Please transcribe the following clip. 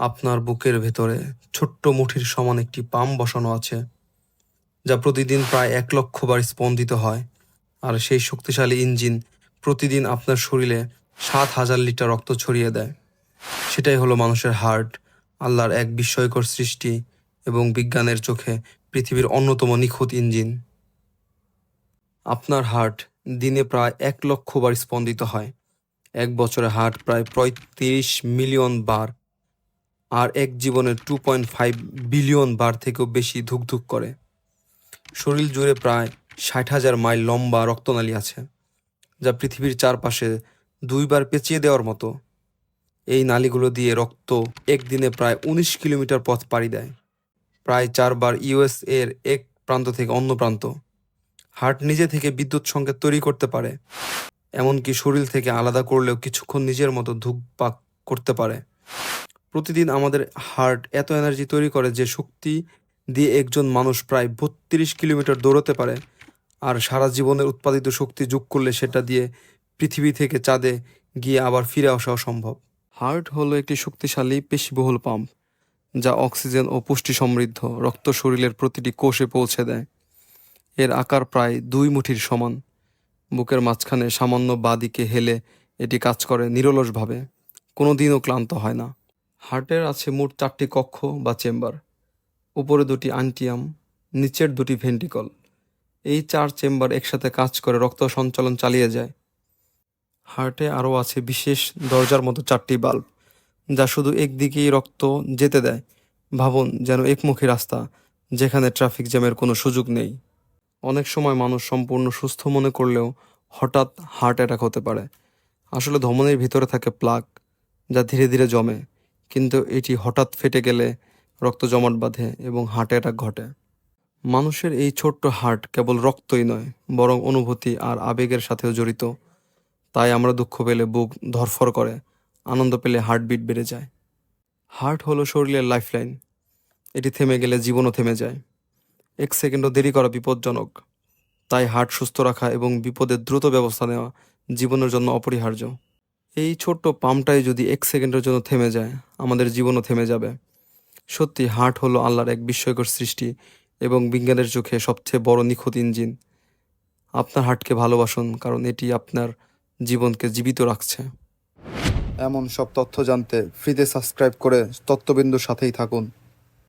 আপনার বুকের ভেতরে ছোট্ট মুঠির সমান একটি পাম্প বসানো আছে, যা প্রতিদিন প্রায় এক লক্ষ বার স্পন্দিত হয়। আর সেই শক্তিশালী ইঞ্জিন প্রতিদিন আপনার শরীরে সাত হাজার লিটার রক্ত ছড়িয়ে দেয়। সেটাই হলো মানুষের হার্ট, আল্লাহর এক বিস্ময়কর সৃষ্টি এবং বিজ্ঞানের চোখে পৃথিবীর অন্যতম নিখুঁত ইঞ্জিন। আপনার হার্ট দিনে প্রায় এক লক্ষ বার স্পন্দিত হয়। এক বছরে হার্ট প্রায় পঁয়ত্রিশ মিলিয়ন বার আর এক জীবনের টু পয়েন্ট ফাইভ বিলিয়ন বার থেকেও বেশি ধুকধুক করে। শরীর জুড়ে প্রায় ষাট হাজার মাইল লম্বা রক্তনালী আছে, যা পৃথিবীর চারপাশে দুইবার পেঁচিয়ে দেওয়ার মতো। এই নালীগুলো দিয়ে রক্ত একদিনে প্রায় উনিশ কিলোমিটার পথ পাড়ি দেয়। প্রায় চারবার ইউএস এর এক প্রান্ত থেকে অন্য প্রান্ত। হার্ট নিজে থেকে বিদ্যুৎ সংকেত তৈরি করতে পারে, এমনকি শরীর থেকে আলাদা করলেও কিছুক্ষণ নিজের মতো ধূপপাক করতে পারে। প্রতিদিন আমাদের হার্ট এত এনার্জি তৈরি করে যে শক্তি দিয়ে একজন মানুষ প্রায় বত্রিশ কিলোমিটার দৌড়াতে পারে। আর সারা জীবনের উৎপাদিত শক্তি যোগ করলে সেটা দিয়ে পৃথিবী থেকে চাঁদে গিয়ে আবার ফিরে আসাও সম্ভব। হার্ট হলো একটি শক্তিশালী পেশিবহুল পাম্প, যা অক্সিজেন ও পুষ্টি সমৃদ্ধ রক্ত শরীরের প্রতিটি কোষে পৌঁছে দেয়। এর আকার প্রায় দুই মুঠির সমান। বুকের মাঝখানে সামান্য বাদিকে হেলে এটি কাজ করে নিরলসভাবে কোনো দিনও ক্লান্ত হয় না। হার্টের আছে মোট চারটি কক্ষ বা চেম্বার। উপরে দুটি আন্টিয়াম, নিচের দুটি ভেন্টিকল। এই চার চেম্বার একসাথে কাজ করে রক্ত সঞ্চালন চালিয়ে যায়। হার্টে আরও আছে বিশেষ দরজার মতো চারটি বাল্ব, যা শুধু একদিকেই রক্ত যেতে দেয়। ভাবুন যেন একমুখী রাস্তা, যেখানে ট্রাফিক জ্যামের কোনো সুযোগ নেই। অনেক সময় মানুষ সম্পূর্ণ সুস্থ মনে করলেও হঠাৎ হার্ট অ্যাটাক হতে পারে। আসলে ধমনির ভিতরে থাকে প্লাগ, যা ধীরে ধীরে জমে। কিন্তু এটি হঠাৎ ফেটে গেলে রক্ত জমাট বাঁধে এবং হার্ট অ্যাটাক ঘটে। মানুষের এই ছোট্ট হার্ট কেবল রক্তই নয়, বরং অনুভূতি আর আবেগের সাথেও জড়িত। তাই আমরা দুঃখ পেলে বুক ধরফর করে, আনন্দ পেলে হার্টবিট বেড়ে যায়। হার্ট হলো শরীরের লাইফলাইন। এটি থেমে গেলে জীবনও থেমে যায়। এক সেকেন্ডও দেরি করা বিপজ্জনক। তাই হার্ট সুস্থ রাখা এবং বিপদের দ্রুত ব্যবস্থা নেওয়া জীবনের জন্য অপরিহার্য। এই ছোট্ট পাম্পটাই যদি এক সেকেন্ডের জন্য থেমে যায়, আমাদের জীবনও থেমে যাবে। সত্যি, হার্ট হলো আল্লাহর এক বিস্ময়কর সৃষ্টি এবং বিজ্ঞানের চোখে সবচেয়ে বড় নিখুঁত ইঞ্জিন। আপনার হার্টকে ভালোবাসুন, কারণ এটি আপনার জীবনকে জীবিত রাখছে। এমন সব তথ্য জানতে ফ্রিতে সাবস্ক্রাইব করে তত্ত্ববিন্দুর সাথেই থাকুন।